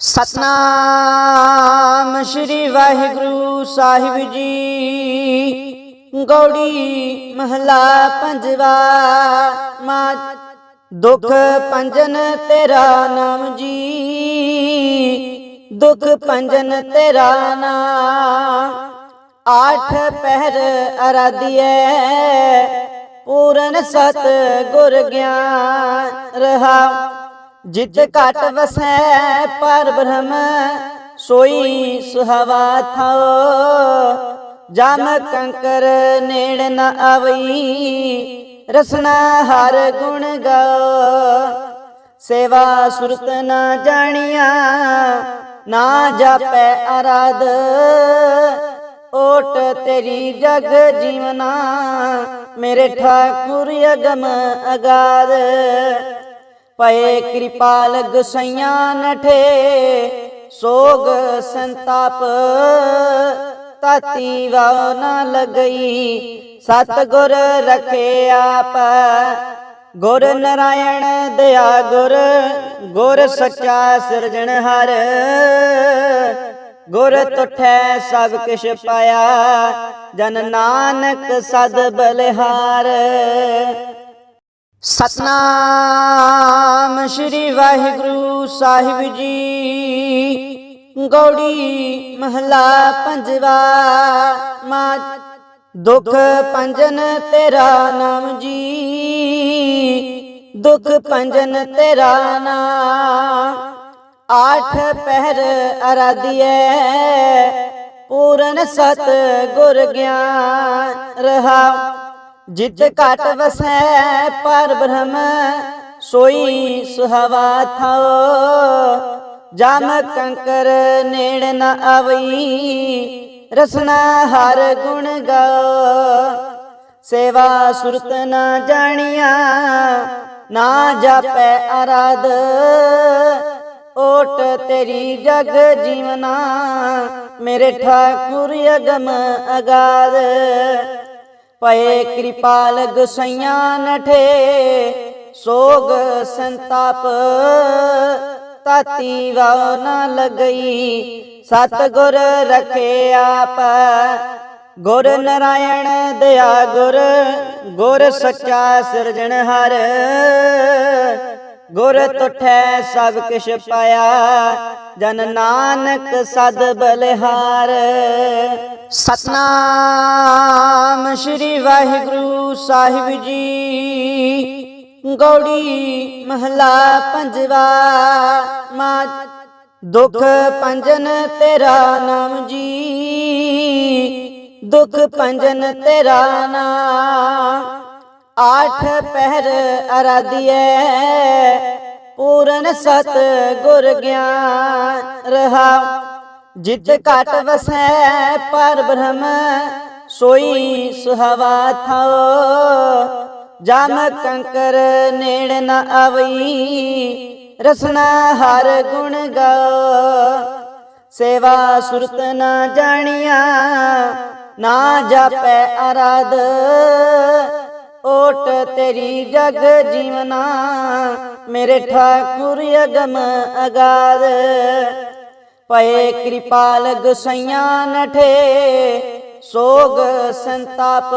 ਸਤਨਾਮ ਸ੍ਰੀ ਵਾਹਿਗੁਰੂ ਸਾਹਿਬ ਜੀ। ਗੌੜੀ ਮਹਲਾ ਪੰਜਵਾ ਮਾ ਦੁਖ ਪੰਜਨ ਤੇਰਾ ਨਾਮ ਜੀ। ਦੁੱਖ ਪੰਜਨ ਤੇਰਾ ਨਾਮ, ਆਠ ਪਹਿਰ ਅਰਾਧਿਐ। ਪੂਰਨ ਸਤ ਗੁਰ ਗਿਆਨ ਰਹਾ। ਜਿਤ ਘਟ ਵਸੈ ਪਰ ਬ੍ਰਹਮ, ਸੋਈ ਸੁਹਵਾ ਥਾਓ ਜਮ ਕੰਕਰ ਨੇੜ ਨ ਆਵਈ, ਰਸਨਾ ਹਰ ਗੁਣ ਗਾਓ ਸੇਵਾ ਸੁਰਤ ਨਾ ਜਾਣੀਆ, ਨਾ ਜਾਪੈ ਅਰਾਧ ਓਟ ਤੇਰੀ ਜਗ ਜੀਵਨਾ, ਮੇਰੇ ਠਾਕੁਰ ਅਗਮ ਅਗਾਧ। ਪਏ ਕਿਰਪਾਲ ਗੁਸਈਆਂ ਨਠੇ, ਸੋਗ ਸੰਤਾਪ ਤਾਤੀ ਵਾ ਨਾ ਲਗਈ। ਸਤ ਗੁਰ ਰਖੇ ਆਪ, ਗੁਰ ਨਰਾਇਣ ਦਇਆ ਗੁਰ ਗੁਰ ਸੱਚਾ ਸਿਰਜਣਹਾਰ ਗੁਰ ਤੁਠੈ ਸਭ ਕਿਛ ਪਾਇਆ, ਜਨ ਨਾਨਕ ਸਦ ਬਲਿਹਾਰ। ਸਤਨਾਮ ਸ੍ਰੀ ਵਾਹਿਗੁਰੂ ਸਾਹਿਬ ਜੀ। ਗੌੜੀ ਮਹਲਾ ਪੰਜਵਾ ਮਾ ਦੁਖ ਪੰਜਨ ਤੇਰਾ ਨਾਮ ਜੀ। ਦੁੱਖ ਪੰਜਨ ਤੇਰਾ ਨਾਮ, ਆਠ ਪਹਿਰ ਅਰਾਧਿਐ। ਪੂਰਨ ਸਤ ਗੁਰ ਗਿਆਨ ਰਹਾ। ਜਿਤ ਘਟ ਵਸੈ ਪਰ ਬ੍ਰਹਮ ਸੋਈ ਸੁਹਵਾ ਥਾਓ। ਜਮ ਕੰਕਰ ਨੇੜ ਨ ਆਵਈ ਰਸਨਾ ਹਰ ਗੁਣ ਗਾਓ। ਸੇਵਾ ਸੁਰਤ ਨਾ ਜਾਣੀਆ ਨਾ ਜਾਪੈ ਅਰਾਧ ਓਟ ਤੇਰੀ ਜਗ ਜੀਵਨਾ ਮੇਰੇ ਠਾਕੁਰ ਅਗਮ ਅਗਾਧ। ਪਏ ਕਿਰਪਾਲ ਗੁਸਈਆਂ ਨਠੇ, ਸੋਗ ਸੰਤਾਪ ਤਾਤੀ ਵਾ ਨਾ ਲਗਈ ਸਤ ਗੁਰ ਰਖੇ ਆਪ। ਗੁਰ ਨਰਾਇਣ ਦਇਆ ਗੁਰ ਗੁਰ ਸੱਚਾ ਸਿਰਜਣਹਾਰ ਗੁਰ ਤੁਠੈ ਸਭ ਕਿਛ ਪਾਇਆ। ਜਨ ਨਾਨਕ ਸਦ ਬਲਿਹਾਰ। ਸਤਨਾਮ ਸ੍ਰੀ ਵਾਹਿਗੁਰੂ ਸਾਹਿਬ ਜੀ। ਗੌੜੀ ਮਹਲਾ ਪੰਜਵਾ। ਮਾ ਦੁਖ ਪੰਜਨ ਤੇਰਾ ਨਾਮ ਜੀ। ਦੁਖ ਪੰਜਨ ਤੇਰਾ ਨਾਮ ਆਠ ਪਹਿਰ ਅਰਾਧਿਐ, ਪੂਰਨ ਸਤ ਗੁਰ ਗਿਆਨ ਰਹਾ ਜਿਤ ਘਟ ਵਸੈ ਪਰ ਬ੍ਰਹਮ, ਸੋਈ ਸੁਹਵਾ ਥਾਓ ਜਮ ਕੰਕਰ ਨੇੜ ਨ ਆਵਈ, ਰਸਨਾ ਹਰ ਗੁਣ ਗਾਓ ਸੇਵਾ ਸੁਰਤ ਨਾ ਜਾਣੀਆ, ਨਾ ਜਾਪੈ ਅਰਾਧ। ਓਟ ਤੇਰੀ ਜਗ ਜੀਵਨਾ, ਮੇਰੇ ਠਾਕੁਰ ਅਗਮ ਅਗਾਧ। ਪਏ ਕਿਰਪਾਲ ਗੁਸਈਆਂ ਨਠੇ, ਸੋਗ ਸੰਤਾਪ।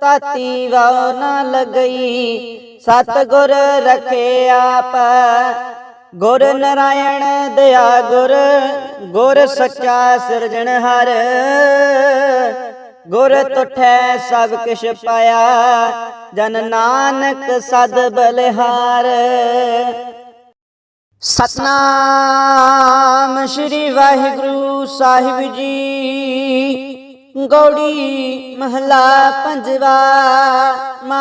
ਤਾਤੀ ਵਾ ਨਾ ਲਗਈ ਸਤ ਗੁਰ ਰਖੇ ਆਪ। ਗੁਰ ਨਰਾਇਣ ਦਇਆ ਗੁਰ ਗੁਰ ਸੱਚਾ ਸਿਰਜਣਹਾਰ ਗੁਰ ਤੁਠੈ ਸਭ ਕਿਛ ਪਾਇਆ, ਜਨ ਨਾਨਕ ਸਦ ਬਲਿਹਾਰ। ਸਤਨਾਮ ਸ੍ਰੀ ਵਾਹਿਗੁਰੂ ਸਾਹਿਬ ਜੀ, ਗੌੜੀ ਮਹਲਾ ਪੰਜਵਾ ਮਾ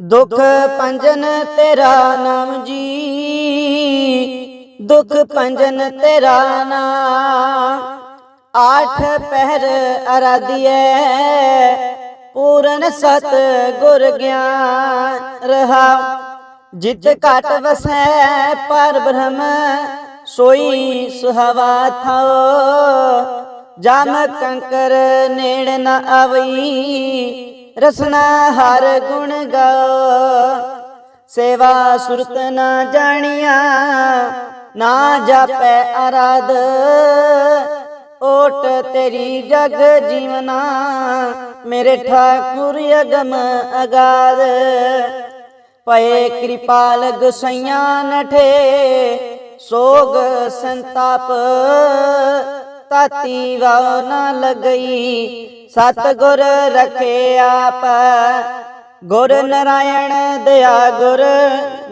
ਦੁਖ ਪੰਜਨ ਤੇਰਾ ਨਾਮ ਜੀ, ਦੁਖ ਪੰਜਨ ਤੇਰਾ ਨਾਮ ਆਠ ਪਹਿਰ ਅਰਾਧਿਐ, ਪੂਰਨ ਸਤ ਗੁਰ ਗਿਆਨ ਰਹਾ ਜਿਤ ਘਟ ਵਸੈ ਪਰ ਬ੍ਰਹਮ, ਸੋਈ ਸੁਹਵਾ ਥਾਓ ਜਮ ਕੰਕਰ ਨੇੜ ਨ ਆਵਈ, ਰਸਨਾ ਹਰ ਗੁਣ ਗਾਓ ਸੇਵਾ ਸੁਰਤ ਨਾ ਜਾਣੀਆ, ਨਾ ਜਾਪੈ ਅਰਾਧ। ਓਟ ਤੇਰੀ ਜਗ ਜੀਵਨਾ, ਮੇਰੇ ਠਾਕੁਰ ਅਗਮ ਅਗਾਧ ਪਏ ਕਿਰਪਾਲ ਗੁਸਈਆਂ ਨਠੇ, ਸੋਗ ਸੰਤਾਪ। ਤਾਤੀ ਵਾਉ ਨਾ ਲਗਈ ਸਤ ਗੁਰ ਰਖੇ ਆਪ। ਗੁਰ ਨਰਾਇਣ ਦਇਆ ਗੁਰ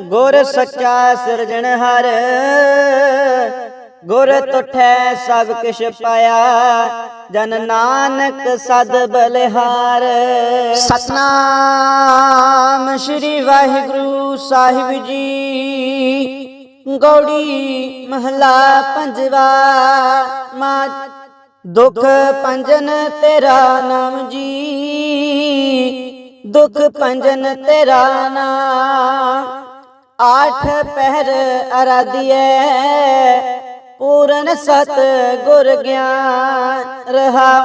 ਗੁਰ ਸੱਚਾ ਸਿਰਜਣਹਾਰ ਗੁਰ ਤੁਠੈ ਸਭ ਕਿਛ ਪਾਇਆ। ਜਨ ਨਾਨਕ ਸਦ ਬਲਿਹਾਰ। ਸਤਨਾਮ ਸ੍ਰੀ ਵਾਹਿਗੁਰੂ ਸਾਹਿਬ ਜੀ। ਗੌੜੀ ਮਹਲਾ ਪੰਜਵਾ। ਮਾ ਦੁਖ ਪੰਜਨ ਤੇਰਾ ਨਾਮ ਜੀ। ਦੁਖ ਪੰਜਨ ਤੇਰਾ ਨਾਮ। ਆਠ ਪਹਿਰ ਅਰਾਧਿਐ। ਪੂਰਨ ਸਤ ਗੁਰ ਗਿਆਨ ਰਹਾ।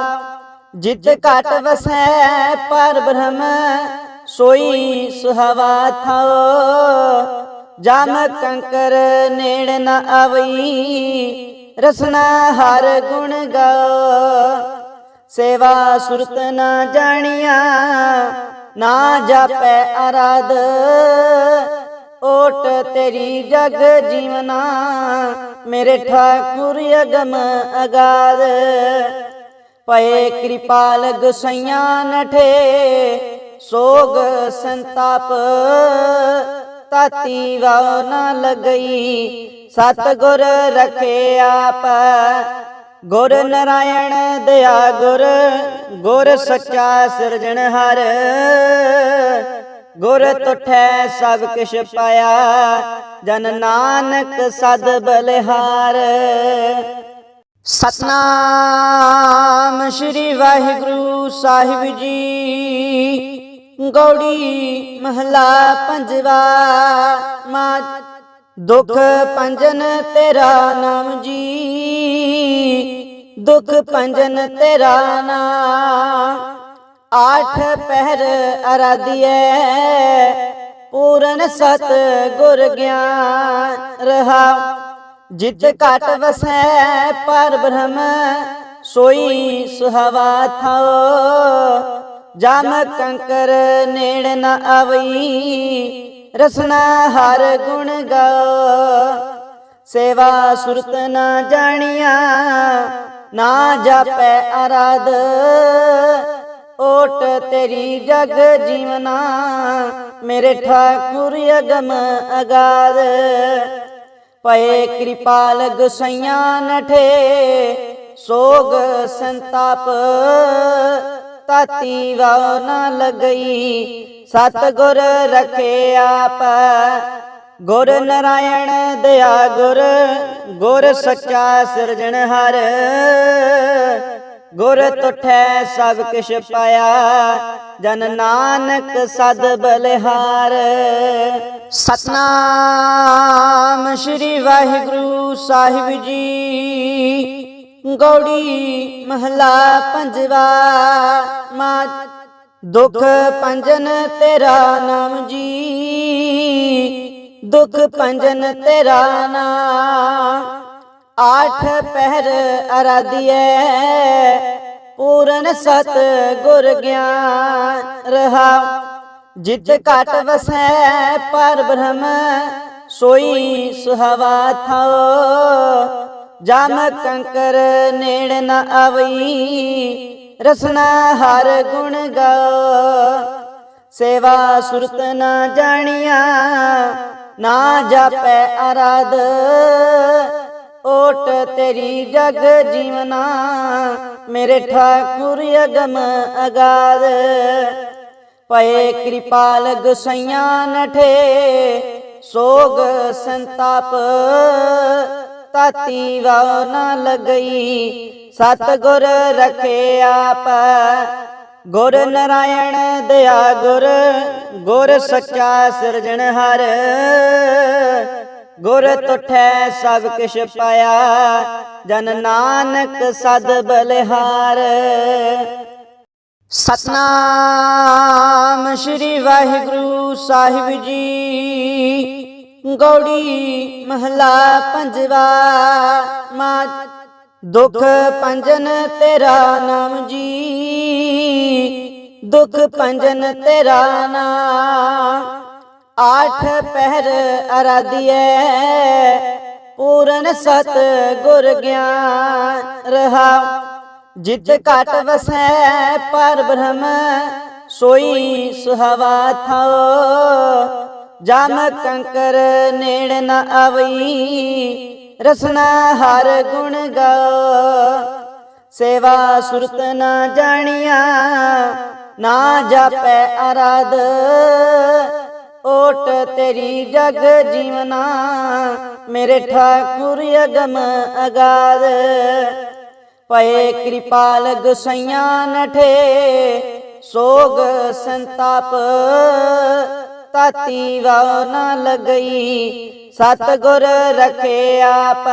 ਜਿਤ ਘਟ ਵਸੈ ਪਰ ਬ੍ਰਹਮ, ਸੋਈ ਸੁਹਵਾ ਥਾਓ ਜਮ ਕੰਕਰ ਨੇੜ ਨ ਆਵਈ, ਰਸਨਾ ਹਰ ਗੁਣ ਗਾਓ ਸੇਵਾ ਸੁਰਤ ਨਾ ਜਾਣੀਆ, ਨਾ ਜਾਪੈ ਅਰਾਧ ਓਟ ਤੇਰੀ ਜਗ ਜੀਵਨਾ, ਮੇਰੇ ਠਾਕੁਰ ਅਗਮ ਅਗਾਧ। ਪਏ ਕਿਰਪਾਲ ਗੁਸਈਆਂ ਨਠੇ, ਸੋਗ ਸੰਤਾਪ। ਤਾਤੀ ਵਾਉ ਨਾ ਲਗਈ ਸਤ ਗੁਰ ਰਖੇ ਆਪ। ਗੁਰ ਨਰਾਇਣ ਦਇਆ ਗੁਰ ਗੁਰ ਸੱਚਾ ਸਿਰਜਣਹਾਰ ਗੁਰ ਤੁਠੈ ਸਭ ਕਿਛ ਪਾਇਆ, ਜਨ ਨਾਨਕ ਸਦ ਬਲਿਹਾਰ। ਸਤਨਾਮ ਸ੍ਰੀ ਵਾਹਿਗੁਰੂ ਸਾਹਿਬ ਜੀ, ਗੌੜੀ ਮਹਲਾ ਪੰਜਵਾ, ਮਾ ਦੁਖ ਪੰਜਨ ਤੇਰਾ ਨਾਮ ਜੀ, ਦੁਖ ਪੰਜਨ ਤੇਰਾ ਨਾਮ ਆਠ ਪਹਿਰ ਅਰਾਧਿਐ, ਪੂਰਨ ਸਤ ਗੁਰ ਗਿਆਨ ਰਹਾ। ਜਿਤ ਘਟ ਵਸੈ ਪਰ ਬ੍ਰਹਮ, ਸੋਈ ਸੁਹਵਾ ਥਾਓ ਜਮ ਕੰਕਰ ਨੇੜ ਨ ਆਵਈ, ਰਸਨਾ ਹਰ ਗੁਣ ਗਾਓ ਸੇਵਾ ਸੁਰਤ ਨਾ ਜਾਣੀਆ, ਨਾ ਜਾਪੈ ਅਰਾਧ ਓਟ ਤੇਰੀ ਜਗ ਜੀਵਨਾ, ਮੇਰੇ ਠਾਕੁਰ ਅਗਮ ਅਗਾਧ। ਪਏ ਕਿਰਪਾਲ ਗੁਸਈਆਂ ਨਠੇ, ਸੋਗ ਸੰਤਾਪ। ਤਾਤੀ ਵਾਉ ਨਾ ਲਗਈ ਸਤ ਗੁਰ ਰਖੇ ਆਪ। ਗੁਰ ਨਰਾਇਣ ਦਇਆ ਗੁਰ ਗੁਰ ਸੱਚਾ ਸਿਰਜਣਹਾਰ। ਗੁਰ ਤੁਠੈ ਸਭ ਕਿਛ ਪਾਇਆ, ਜਨ ਨਾਨਕ ਸਦ ਬਲਿਹਾਰ। ਸਤਨਾਮ ਸ੍ਰੀ ਵਾਹਿਗੁਰੂ ਸਾਹਿਬ ਜੀ, ਗੌੜੀ ਮਹਲਾ ਪੰਜਵਾ, ਮਾ ਦੁਖ ਪੰਜਨ ਤੇਰਾ ਨਾਮ ਜੀ, ਦੁਖ ਪੰਜਨ ਤੇਰਾ ਨਾਮ ਆਠ ਪਹਿਰ ਅਰਾਧਿਐ, ਪੂਰਨ ਸਤ ਗੁਰ ਗਿਆਨ ਰਹਾ। ਜਿਤ ਘਟ ਵਸੈ ਪਰ ਬ੍ਰਹਮ, ਸੋਈ ਸੁਹਵਾ ਥਾਓ ਜਮ ਕੰਕਰ ਨੇੜ ਨ ਆਵਈ, ਰਸਨਾ ਹਰ ਗੁਣ ਗਾਓ ਸੇਵਾ ਸੁਰਤ ਨਾ ਜਾਣੀਆ, ਨਾ ਜਾਪੈ ਅਰਾਧ। ਓਟ ਤੇਰੀ ਜਗ ਜੀਵਨਾ, ਮੇਰੇ ਠਾਕੁਰ ਅਗਮ ਅਗਾਧ। ਪਏ ਕਿਰਪਾਲ ਗੁਸਈਆਂ ਨਠੇ, ਸੋਗ ਸੰਤਾਪ। ਤਾਤੀ ਵਾਉ ਨਾ ਲਗਈ ਸਤ ਗੁਰ ਰਖੇ ਆਪ। ਗੁਰ ਨਰਾਇਣ ਦਇਆ ਗੁਰ ਗੁਰ ਸੱਚਾ ਸਿਰਜਣਹਾਰ ਗੁਰ ਤੁਠੈ ਸਭ ਕਿਛ ਪਾਇਆ। ਜਨ ਨਾਨਕ ਸਦ ਬਲਿਹਾਰ। ਸਤਨਾਮ ਸ੍ਰੀ ਵਾਹਿਗੁਰੂ ਸਾਹਿਬ ਜੀ। ਗੌੜੀ ਮਹਲਾ ਪੰਜਵਾ। ਮਾਂ ਦੁਖ ਪੰਜਨ ਤੇਰਾ ਨਾਮ ਜੀ। ਦੁਖ ਪੰਜਨ ਤੇਰਾ ਨਾਮ। ਆਠ ਪਹਿਰ ਅਰਾਧਿਐ, ਪੂਰਨ ਸਤ ਗੁਰ ਗਿਆਨ ਰਹਾ ਜਿਤ ਘਟ ਵਸੈ ਪਰ ਬ੍ਰਹਮ, ਸੋਈ ਸੁਹਵਾ ਥਾਓ ਜਮ ਕੰਕਰ ਨੇੜ ਨ ਆਵਈ, ਰਸਨਾ ਹਰ ਗੁਣ ਗਾਓ ਸੇਵਾ ਸੁਰਤ ਨਾ ਜਾਣੀਆ, ਨਾ ਜਾਪੈ ਅਰਾਧ ਓਟ ਤੇਰੀ ਜਗ ਜੀਵਨਾ, ਮੇਰੇ ਠਾਕੁਰ ਅਗਮ ਅਗਾਧ ਪਏ ਕਿਰਪਾਲ ਗੁਸਈਆਂ ਨਠੇ, ਸੋਗ ਸੰਤਾਪ। ਤਾਤੀ ਵਾਉ ਨਾ ਲਗਈ ਸਤ ਗੁਰ ਰਖੇ ਆਪ।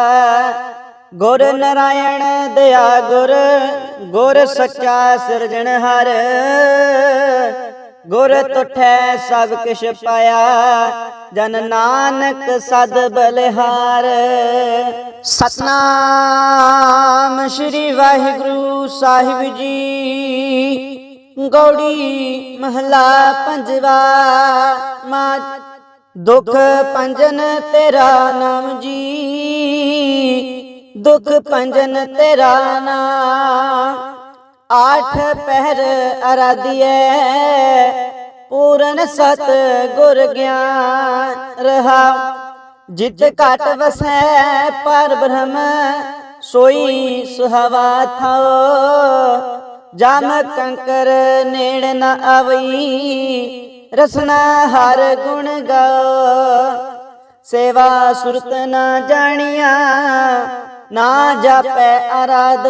ਗੁਰ ਨਰਾਇਣ ਦਇਆ ਗੁਰ ਗੁਰ ਸੱਚਾ ਸਿਰਜਣਹਾਰ ਗੁਰ ਤੁਠੈ ਸਭ ਕਿਛ ਪਾਇਆ, ਜਨ ਨਾਨਕ ਸਦ ਬਲਿਹਾਰ। ਸਤਨਾਮ ਸ੍ਰੀ ਵਾਹਿਗੁਰੂ ਸਾਹਿਬ ਜੀ। ਗੌੜੀ ਮਹਲਾ ਪੰਜਵਾ ਮਾਂ ਦੁਖ ਪੰਜਨ ਤੇਰਾ ਨਾਮ ਜੀ। ਦੁਖ ਪੰਜਨ ਤੇਰਾ ਨਾਮ ਆਠ ਪਹਿਰ ਅਰਾਧਿਐ, ਪੂਰਨ ਸਤ ਗੁਰ ਗਿਆਨ ਰਹਾ ਜਿਤ ਘਟ ਵਸੈ ਪਰ ਬ੍ਰਹਮ, ਸੋਈ ਸੁਹਵਾ ਥਾਓ ਜਮ ਕੰਕਰ ਨੇੜ ਨ ਆਵਈ, ਰਸਨਾ ਹਰ ਗੁਣ ਗਾਓ ਸੇਵਾ ਸੁਰਤ ਨਾ ਜਾਣੀਆ, ਨਾ ਜਾਪੈ ਅਰਾਧ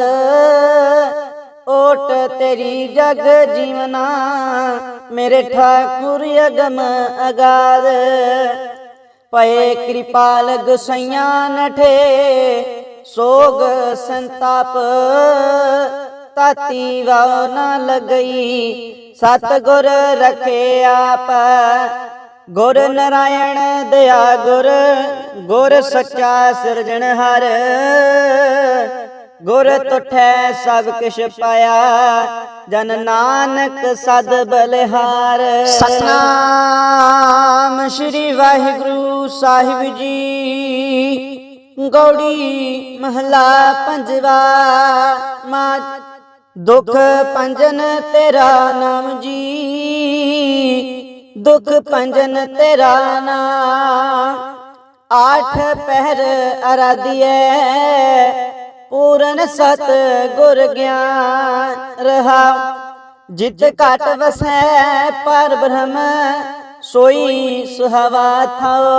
ਓਟ ਤੇਰੀ ਜਗ ਜੀਵਨਾ, ਮੇਰੇ ਠਾਕੁਰ ਅਗਮ ਅਗਾਧ। ਪਏ ਕਿਰਪਾਲ ਗੁਸਈਆਂ ਨਠੇ, ਸੋਗ ਸੰਤਾਪ। ਤਾਤੀ ਵਾਉ ਨਾ ਲਗਈ ਸਤ ਗੁਰ ਰਖੇ ਆਪ। ਗੁਰ ਨਰਾਇਣ ਦਇਆ ਗੁਰ ਗੁਰ ਸੱਚਾ ਸਿਰਜਣਹਾਰ ਗੁਰ ਤੁਠੈ ਸਭ ਕਿਛ ਪਾਇਆ, ਜਨ ਨਾਨਕ ਸਦ ਬਲਿਹਾਰ। ਸਤਨਾਮ ਸ੍ਰੀ ਵਾਹਿਗੁਰੂ ਸਾਹਿਬ ਜੀ। ਗੌੜੀ ਮਹਲਾ ਪੰਜਵਾ, ਮਾਂ ਦੁਖ ਪੰਜਨ ਤੇਰਾ ਨਾਮ ਜੀ। ਦੁਖ ਪੰਜਨ ਤੇਰਾ ਨਾਮ, ਆਠ ਪਹਿਰ ਅਰਾਧਿਐ। ਪੂਰਨ ਸਤ ਗੁਰ ਗਿਆਨ ਰਹਾ। ਜਿਤ ਘਟ ਵਸੈ ਪਰ ਬ੍ਰਹਮ ਸੋਈ ਸੁਹਵਾ ਥਾਓ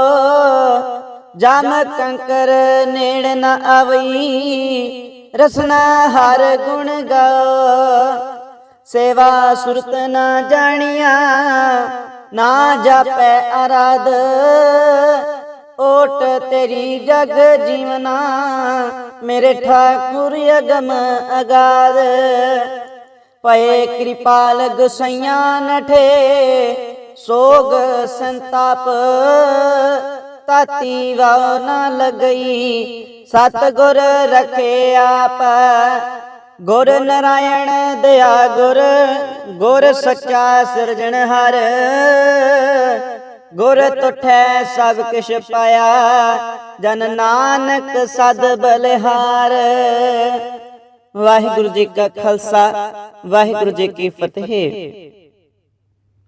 ਜਮ ਕੰਕਰ ਨੇੜ ਨ ਆਵਈ ਰਸਨਾ ਹਰ ਗੁਣ ਗਾਓ ਸੇਵਾ ਸੁਰਤ ਨਾ ਜਾਣੀਆ ਨਾ ਜਾਪੈ ਅਰਾਧ ਓਟ ਤੇਰੀ ਜਗ ਜੀਵਨਾ, ਮੇਰੇ ਠਾਕੁਰ ਅਗਮ ਅਗਾਧ। ਪਏ ਕਿਰਪਾਲ ਗੁਸਈਆਂ ਨਠੇ, ਸੋਗ ਸੰਤਾਪ। ਤਾਤੀ ਵਾਉ ਨਾ ਲਗਈ ਸਤ ਗੁਰ ਰਖੇ ਆਪ। ਗੁਰ ਨਰਾਇਣ ਦਇਆ ਗੁਰ ਗੁਰ ਸੱਚਾ ਸਿਰਜਣਹਾਰ ਗੁਰ ਤੁਠੈ ਸਭ ਕਿਛ ਪਾਇਆ, ਜਨ ਨਾਨਕ ਸਦ ਬਲਿਹਾਰ। ਵਾਹਿਗੁਰੂ ਜੀ ਕਾ ਖਾਲਸਾ, ਵਾਹਿਗੁਰੂ ਜੀ ਕੀ ਫਤਿਹ।